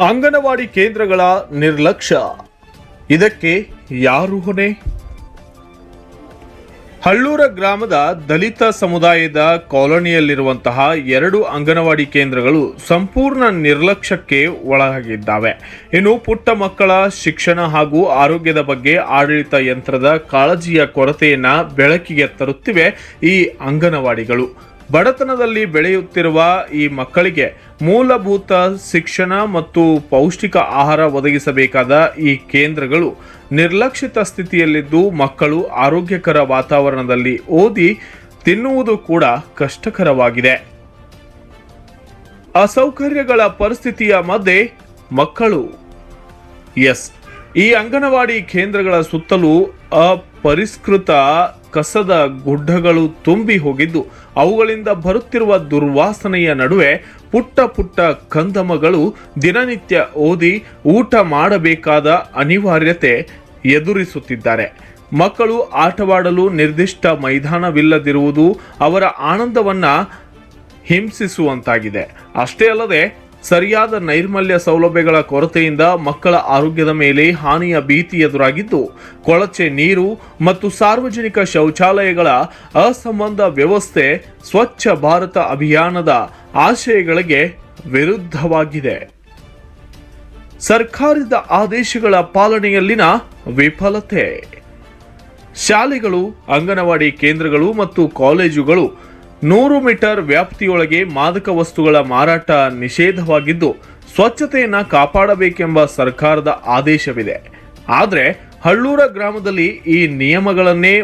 ಅಂಗನವಾಡಿ ಕೇಂದ್ರಗಳ ನಿರ್ಲಕ್ಷ್ಯ. ಇದಕ್ಕೆ ಯಾರು ಹೊಣೆ? ಹಳ್ಳೂರ ಗ್ರಾಮದ ದಲಿತ ಸಮುದಾಯದ ಕಾಲೋನಿಯಲ್ಲಿರುವಂತಹ ಎರಡು ಅಂಗನವಾಡಿ ಕೇಂದ್ರಗಳು ಸಂಪೂರ್ಣ ನಿರ್ಲಕ್ಷ್ಯಕ್ಕೆ ಒಳಗಾಗಿದ್ದಾವೆ. ಇನ್ನು ಪುಟ್ಟ ಮಕ್ಕಳ ಶಿಕ್ಷಣ ಹಾಗೂ ಆರೋಗ್ಯದ ಬಗ್ಗೆ ಆಡಳಿತ ಯಂತ್ರದ ಕಾಳಜಿಯ ಕೊರತೆಯನ್ನು ಬೆಳಕಿಗೆ ತರುತ್ತಿವೆ ಈ ಅಂಗನವಾಡಿಗಳು. ಬಡತನದಲ್ಲಿ ಬೆಳೆಯುತ್ತಿರುವ ಈ ಮಕ್ಕಳಿಗೆ ಮೂಲಭೂತ ಶಿಕ್ಷಣ ಮತ್ತು ಪೌಷ್ಟಿಕ ಆಹಾರ ಒದಗಿಸಬೇಕಾದ ಈ ಕೇಂದ್ರಗಳು ನಿರ್ಲಕ್ಷಿತ ಸ್ಥಿತಿಯಲ್ಲಿದ್ದು ಮಕ್ಕಳು ಆರೋಗ್ಯಕರ ವಾತಾವರಣದಲ್ಲಿ ಓದಿ ತಿನ್ನುವುದು ಕೂಡ ಕಷ್ಟಕರವಾಗಿದೆ. ಅಸೌಕರ್ಯಗಳ ಪರಿಸ್ಥಿತಿಯ ಮಧ್ಯೆ ಮಕ್ಕಳು. ಎಸ್. ಈ ಅಂಗನವಾಡಿ ಕೇಂದ್ರಗಳ ಸುತ್ತಲೂ ಅಪರಿಷ್ಕೃತ ಕಸದ ಗುಡ್ಡಗಳು ತುಂಬಿ ಹೋಗಿದ್ದು, ಅವುಗಳಿಂದ ಬರುತ್ತಿರುವ ದುರ್ವಾಸನೆಯ ನಡುವೆ ಪುಟ್ಟ ಪುಟ್ಟ ಕಂದಮಗಳು ದಿನನಿತ್ಯ ಓದಿ ಊಟ ಮಾಡಬೇಕಾದ ಅನಿವಾರ್ಯತೆ ಎದುರಿಸುತ್ತಿದ್ದಾರೆ. ಮಕ್ಕಳು ಆಟವಾಡಲು ನಿರ್ದಿಷ್ಟ ಮೈದಾನವಿಲ್ಲದಿರುವುದು ಅವರ ಆನಂದವನ್ನ ಹಿಂಸಿಸುವಂತಾಗಿದೆ. ಅಷ್ಟೇ ಅಲ್ಲದೆ ಸರಿಯಾದ ನೈರ್ಮಲ್ಯ ಸೌಲಭ್ಯಗಳ ಕೊರತೆಯಿಂದ ಮಕ್ಕಳ ಆರೋಗ್ಯದ ಮೇಲೆ ಹಾನಿಯ ಭೀತಿ ಎದುರಾಗಿದ್ದು, ಕೊಳಚೆ ನೀರು ಮತ್ತು ಸಾರ್ವಜನಿಕ ಶೌಚಾಲಯಗಳ ಅಸಂಬಂಧ ವ್ಯವಸ್ಥೆ ಸ್ವಚ್ಛ ಭಾರತ ಅಭಿಯಾನದ ಆಶಯಗಳಿಗೆ ವಿರುದ್ಧವಾಗಿದೆ. ಸರ್ಕಾರದ ಆದೇಶಗಳ ಪಾಲನೆಯಲ್ಲಿನ ವಿಫಲತೆ. ಶಾಲೆಗಳು, ಅಂಗನವಾಡಿ ಕೇಂದ್ರಗಳು ಮತ್ತು ಕಾಲೇಜುಗಳು ನೂರು ಮೀಟರ್ ವ್ಯಾಪ್ತಿಯೊಳಗೆ ಮಾದಕ ವಸ್ತುಗಳ ಮಾರಾಟ ನಿಷೇಧವಾಗಿದ್ದು, ಸ್ವಚ್ಛತೆಯನ್ನು ಕಾಪಾಡಬೇಕೆಂಬ ಸರ್ಕಾರದ ಆದೇಶವಿದೆ. ಆದರೆ, ಹಳ್ಳೂರ ಗ್ರಾಮದಲ್ಲಿ ಈ ನಿಯಮಗಳನ್ನೇ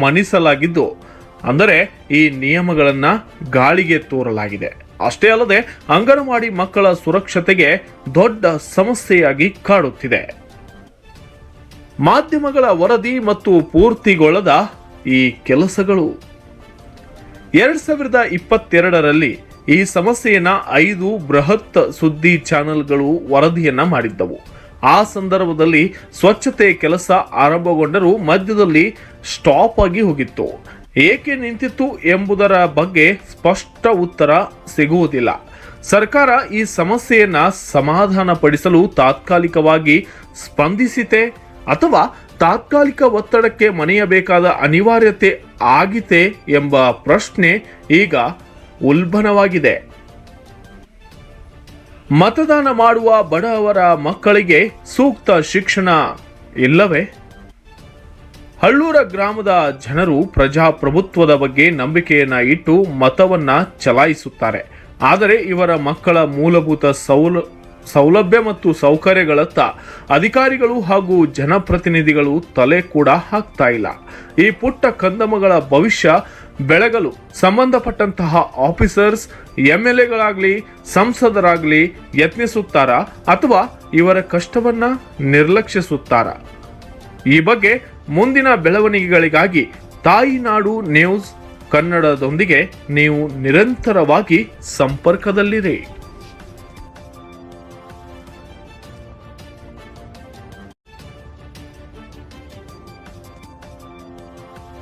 ಮನಿಸಲಾಗಿದ್ದು ಅಂದರೆ ಈ ನಿಯಮಗಳನ್ನು ಗಾಳಿಗೆ ತೋರಲಾಗಿದೆ. ಅಷ್ಟೇ ಅಲ್ಲದೆ, ಅಂಗನವಾಡಿ ಮಕ್ಕಳ ಸುರಕ್ಷತೆಗೆ ದೊಡ್ಡ ಸಮಸ್ಯೆಯಾಗಿ ಕಾಡುತ್ತಿದೆ. ಮಾಧ್ಯಮಗಳ ವರದಿ ಮತ್ತು ಪೂರ್ತಿಗೊಳ್ಳದ ಈ ಕೆಲಸಗಳು. ಎರಡ್ ಸಾವಿರದ ಇಪ್ಪತ್ತೆರಡರಲ್ಲಿ ಈ ಸಮಸ್ಯೆಯನ್ನ ಐದು ಬೃಹತ್ ಸುದ್ದಿ ಚಾನೆಲ್ಗಳು ವರದಿಯನ್ನ ಮಾಡಿದ್ದವು. ಆ ಸಂದರ್ಭದಲ್ಲಿ ಸ್ವಚ್ಛತೆ ಕೆಲಸ ಆರಂಭಗೊಂಡರೂ ಮಧ್ಯದಲ್ಲಿ ಸ್ಟಾಪ್ ಆಗಿ ಹೋಗಿತ್ತು. ಏಕೆ ನಿಂತಿತ್ತು ಎಂಬುದರ ಬಗ್ಗೆ ಸ್ಪಷ್ಟ ಉತ್ತರ ಸಿಗುವುದಿಲ್ಲ. ಸರ್ಕಾರ ಈ ಸಮಸ್ಯೆಯನ್ನ ಸಮಾಧಾನಪಡಿಸಲು ತಾತ್ಕಾಲಿಕವಾಗಿ ಸ್ಪಂದಿಸಿತೆ ಅಥವಾ ತಾತ್ಕಾಲಿಕ ಒತ್ತಡಕ್ಕೆ ಮನೆಯಬೇಕಾದ ಅನಿವಾರ್ಯತೆ ಆಗಿದೆ ಎಂಬ ಪ್ರಶ್ನೆ ಈಗ ಉಲ್ಬಣವಾಗಿದೆ. ಮತದಾನ ಮಾಡುವ ಬಡವರ ಮಕ್ಕಳಿಗೆ ಸೂಕ್ತ ಶಿಕ್ಷಣ ಇಲ್ಲವೇ? ಹಳ್ಳೂರ ಗ್ರಾಮದ ಜನರು ಪ್ರಜಾಪ್ರಭುತ್ವದ ಬಗ್ಗೆ ನಂಬಿಕೆಯನ್ನ ಇಟ್ಟು ಮತವನ್ನ ಚಲಾಯಿಸುತ್ತಾರೆ. ಆದರೆ ಇವರ ಮಕ್ಕಳ ಮೂಲಭೂತ ಸೌಲ ಸೌಲಭ್ಯ ಮತ್ತು ಸೌಕರ್ಯಗಳತ್ತ ಅಧಿಕಾರಿಗಳು ಹಾಗೂ ಜನಪ್ರತಿನಿಧಿಗಳು ತಲೆ ಕೂಡ ಹಾಕ್ತಾ ಇಲ್ಲ. ಈ ಪುಟ್ಟ ಕಂದಮಗಳ ಭವಿಷ್ಯ ಬೆಳಗಲು ಸಂಬಂಧಪಟ್ಟಂತಹ ಆಫೀಸರ್ಸ್ ಎಂ ಎಲ್ ಎಗಳಾಗಲಿ ಸಂಸದರಾಗಲಿ ಯತ್ನಿಸುತ್ತಾರಾ ಅಥವಾ ಇವರ ಕಷ್ಟವನ್ನ ನಿರ್ಲಕ್ಷಿಸುತ್ತಾರಾ? ಈ ಬಗ್ಗೆ ಮುಂದಿನ ಬೆಳವಣಿಗೆಗಳಿಗಾಗಿ ತಾಯಿನಾಡು ನ್ಯೂಸ್ ಕನ್ನಡದೊಂದಿಗೆ ನೀವು ನಿರಂತರವಾಗಿ ಸಂಪರ್ಕದಲ್ಲಿರಿ.